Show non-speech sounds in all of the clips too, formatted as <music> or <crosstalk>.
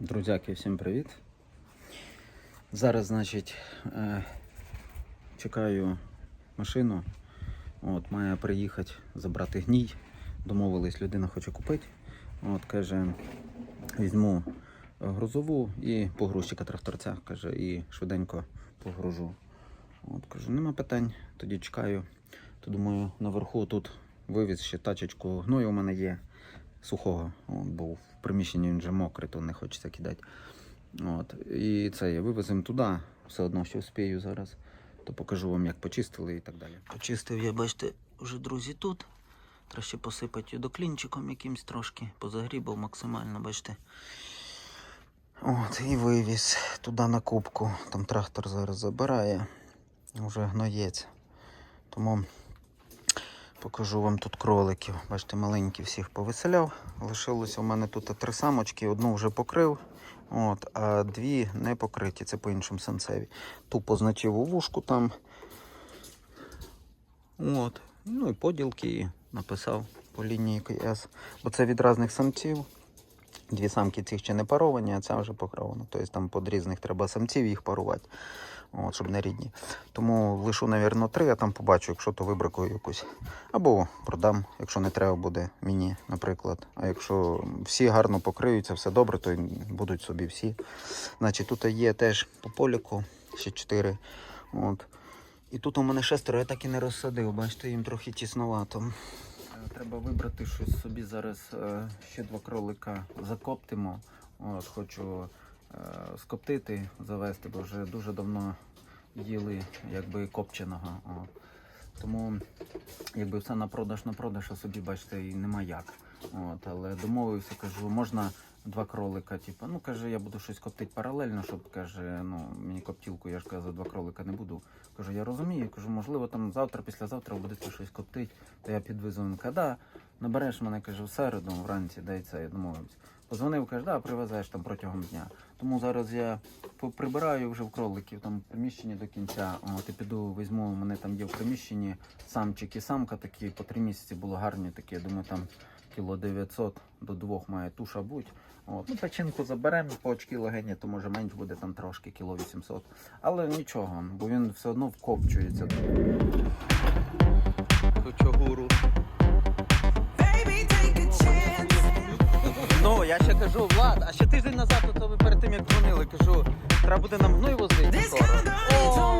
Друзяки, всім привіт. Зараз, значить, е, чекаю машину. От, має приїхати забрати гній. Домовились, людина хоче купити. От, каже, візьму грузову і погрузчика тракторця, каже, і швиденько погружу. От, кажу, нема питань, тоді чекаю. То думаю, наверху тут вивіз ще тачечку гною у мене є сухого. От, бо в приміщенні він вже мокрий, то не хочеться кидати. От. І це я вивеземо туди, все одно що вспію зараз, то покажу вам, як почистили і так далі. Почистив я, бачите, вже друзі тут. Треба ще посипати доклінчиком якимсь трошки, позагрібав максимально, бачите. От, і вивіз туди на кубку. Там трактор зараз забирає, вже гноється. Тому покажу вам тут кроликів. Бачите, маленькі всіх повиселяв. Лишилося у мене тут три самочки, одну вже покрив. От, а дві не покриті, це по іншому сенсеві. Ту позначив у вушку там. От. Ну і поділки написав по лінії С. Бо це від різних самців. Дві самки цих ще не паровані, а ця вже покрована. Тобто там під різних треба самців їх парувати, от, щоб не рідні. Тому лишу, мабуть, три, а там побачу, якщо то вибракую якусь. Або продам, якщо не треба буде мені, наприклад. А якщо всі гарно покриються, все добре, то будуть собі всі. Значить, тут є теж по поліку, ще чотири. От. І тут у мене шестеро, я так і не розсадив, бачите, їм трохи тісновато. Треба вибрати щось собі зараз. е, Ще два кролика закоптимо. От, хочу е, скоптити, завести, бо вже дуже давно їли якби копченого. От. Тому якби все на продаж на продаж, а собі бачите, і нема як. От, але домовився, кажу, можна два кролика. Типу, ну каже, я буду щось коптити паралельно, щоб каже, ну мені коптілку, я ж казав, два кролика не буду. Кажу, я розумію, кажу, можливо, там завтра, післязавтра будете щось коптити, то я підвезу. Він каже, да, набереш мене, каже, в середу, вранці, дай це, я домовився. Позвонив, каже, да, привезеш там протягом дня. Тому зараз я прибираю вже в кроликів там приміщенні до кінця. От і піду візьму, мене там є в приміщенні самчик і самка такі, по три місяці було гарні такі. Я думаю, там кіло 900 до двох має туша бути. От. Ну, печінку заберемо по очки легені, то може менш буде там трошки, кіло 800. Але нічого, бо він все одно вкопчується. Кучогуру. Ну, я ще кажу, Влад, а ще тиждень назад, то ви перед тим як дзвонили, кажу, треба буде нам гной возити. О,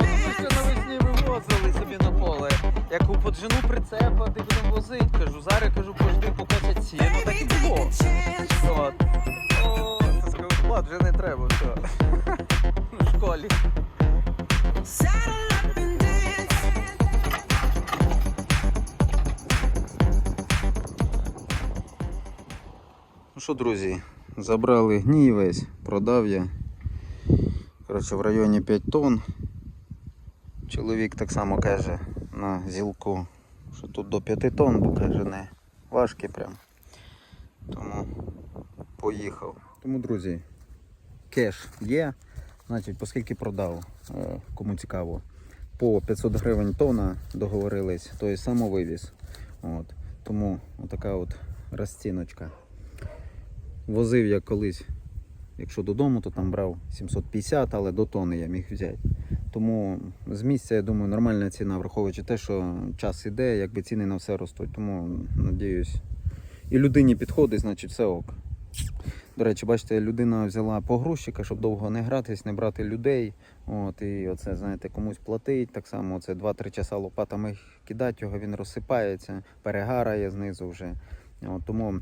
ми вивозили собі на поле. Яку поджену прицепа, ти будемо возити. Кажу, зараз кажу, пожди, покажуть ці. Ну так і було. От. О, це сказав, Влад, вже не треба, все. <laughs> В школі. Ну що, друзі, забрали гній весь, продав я. Коротше, в районі 5 тонн. Чоловік так само каже на зілку, що тут до 5 тонн, бо каже не важкі прям. Тому поїхав. Тому, друзі, кеш є. Значить, оскільки продав, е, кому цікаво, по 500 гривень тонна договорились, то є самовивіз. От. Тому отака от розціночка. Возив я колись, якщо додому, то там брав 750, але до тони я міг взяти. Тому з місця, я думаю, нормальна ціна, враховуючи те, що час іде, якби ціни на все ростуть. Тому надіюсь, і людині підходить, значить все ок. До речі, бачите, людина взяла погрузчика, щоб довго не гратись, не брати людей. От, і оце, знаєте, комусь платить. Так само оце 2-3 часа лопатами кидати його, він розсипається, перегарає знизу вже. От, тому,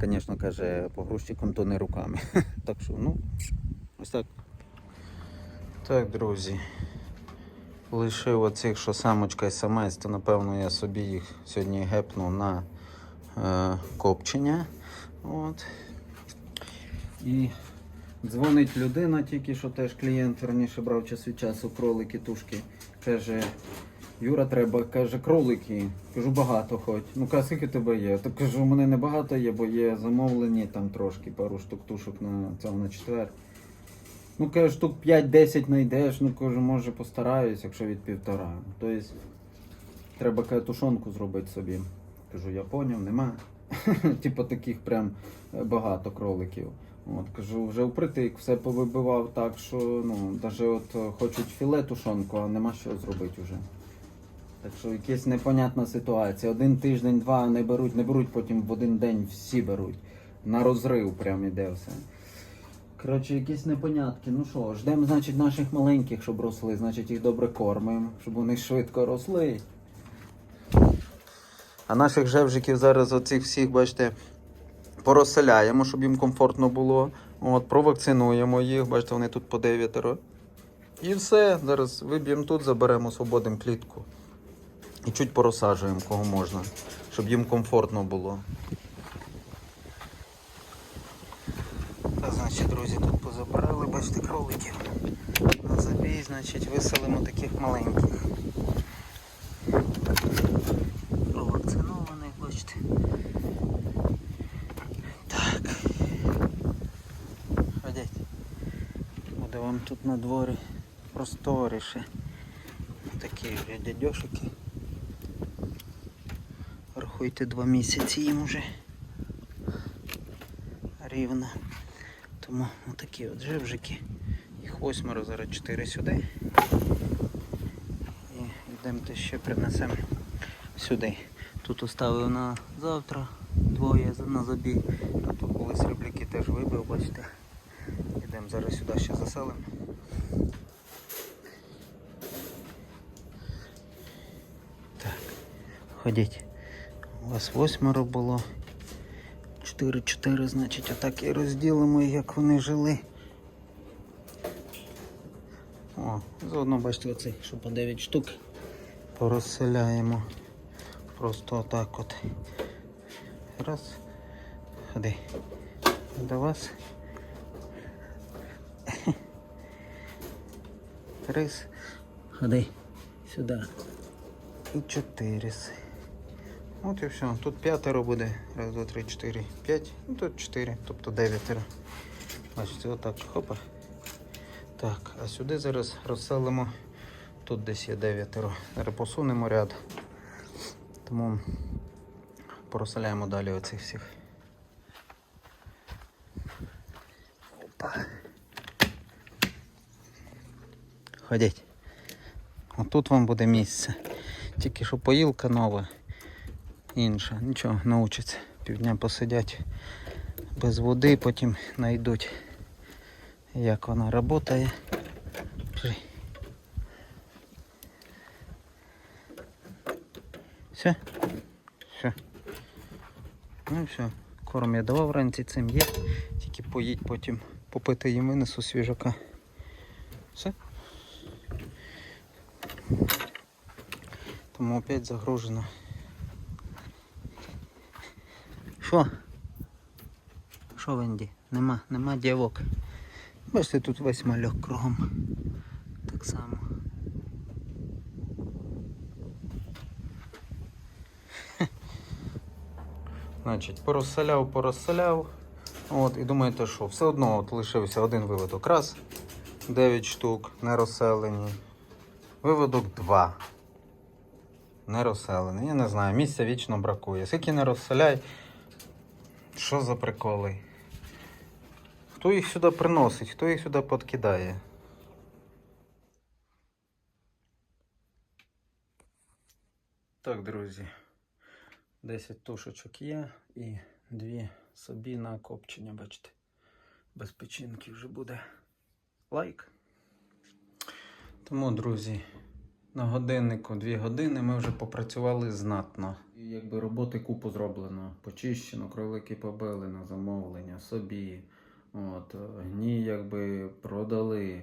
звісно, каже, погрузчиком то не руками. <laughs> так що, ну, ось так. Так, друзі. Лишив оцих, що самочка і самець, то напевно я собі їх сьогодні гепну на е, копчення. От. І дзвонить людина, тільки що теж клієнт раніше брав час від часу кролики, тушки. Каже, Юра, треба, каже, кролики. Кажу, багато хоч. Ну каже, скільки тебе є? Так кажу, у мене не багато є, бо є замовлені там трошки, пару штук тушок на цьому на четвер. Ну, каже, штук 5-10 знайдеш, ну кажу, може постараюсь, якщо від півтора. Тобто, треба каже, тушонку зробити собі. Кажу, я поняв, нема. <laughs> Типу таких прям багато кроликів. От, кажу, вже впритик, все повибивав так, що ну, навіть от е, хочуть філе тушонку, а нема що зробити вже. Так що якась непонятна ситуація. Один тиждень, два не беруть, не беруть, потім в один день всі беруть. На розрив прям іде все. Коротше, якісь непонятки. Ну що, ждемо, значить, наших маленьких, щоб росли, значить їх добре кормимо, щоб вони швидко росли. А наших жевжиків зараз оцих всіх, бачите, порозселяємо, щоб їм комфортно було. От, провакцинуємо їх, бачите, вони тут по дев'ятеро. І все. Зараз виб'ємо тут, заберемо, освободимо клітку. І чуть порозсаджуємо, кого можна, щоб їм комфортно було. Та, друзі, тут позабирали, бачите, кроликів. На забій, значить, виселимо таких маленьких. Провакцинованих, бачите. Так. Ходять. Буде вам тут на дворі просторіше. Такі вже дядьошики. Рахуйте два місяці їм уже. Рівно. Тому отакі от живжики. Їх восьмеро, зараз чотири сюди. І йдемо ще принесемо сюди. Тут оставив на завтра двоє на забій. А тут були срібляки теж вибив, бачите. Йдемо зараз сюди ще заселимо. Так, ходіть. У вас восьмеро було. 4-4, значить, отак і розділимо, як вони жили. О, заодно бачите оцей, що по 9 штук порозселяємо. Просто отак от. Раз. Ходи. До вас. Раз. Ходи. Сюди. І чотири. От і все. Тут п'ятеро буде. Раз, два, три, чотири, п'ять. Ну тут чотири, тобто дев'ятеро. Бачите, отак. Хопа. Так, а сюди зараз розселимо. Тут десь є дев'ятеро. Зараз посунемо ряд. Тому порозселяємо далі оцих всіх. Опа. Ходіть. Отут вам буде місце. Тільки що поїлка нова. Інша. Нічого, научаться. Півдня посидять без води, потім знайдуть, як вона працює. Все? Все. Ну все. Корм я давав вранці цим є. Тільки поїдь потім попити їм винесу свіжака. Все. Тому опять загружено. Що? Що, Венді? Нема, нема дівок. Бачите, тут весь мальок кругом. Так само. <laughs> Значить, порозселяв, порозселяв. От, і думаєте, що все одно от лишився один виводок. Раз, 9 штук, не розселені. Виводок 2. Не розселений. Я не знаю, місця вічно бракує. Скільки не розселяй, що за приколи? Хто їх сюди приносить, хто їх сюди подкидає? Так, друзі. 10 тушечок є і дві собі на копчення, бачите. Без печінки вже буде лайк. Тому, друзі, на годиннику 2 години ми вже попрацювали знатно. Якби роботи купу зроблено. Почищено, кролики побили на замовлення, собі. От, гній якби продали.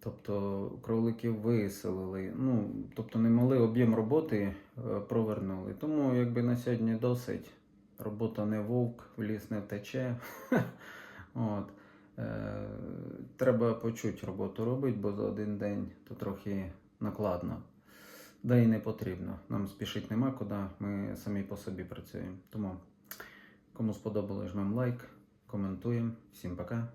Тобто кроликів виселили. Ну, тобто немалий об'єм роботи е, провернули. Тому якби на сьогодні досить. Робота не вовк, в ліс не втече. <laughs> От. Е, треба почуть роботу робити, бо за один день то трохи накладно. Да і не потрібно. Нам спішити нема куди, ми самі по собі працюємо. Тому, кому сподобалось, жмемо лайк, коментуємо. Всім пока.